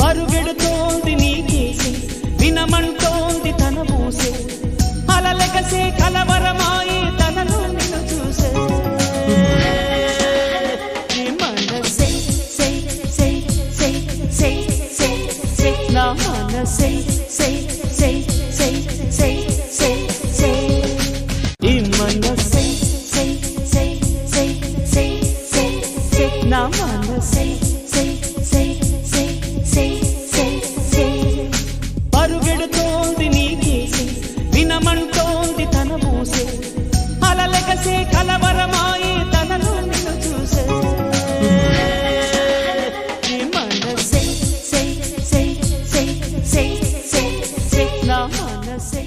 పరుగెడుతోంది నీకేసి వినమంటోంది తన ఊసే అలలెగసే కలవరమాయి తనలో నిన్ను చూసే ఈ మనసే సై సై సై సై సై సై నా మనసే నా మనసే పరుగెడుతోంది నీకేసి వినమంటోంది తన మూసే. అలలెగసే కలవరమాయి తనలో నిన్ను చూసే. నా మనసే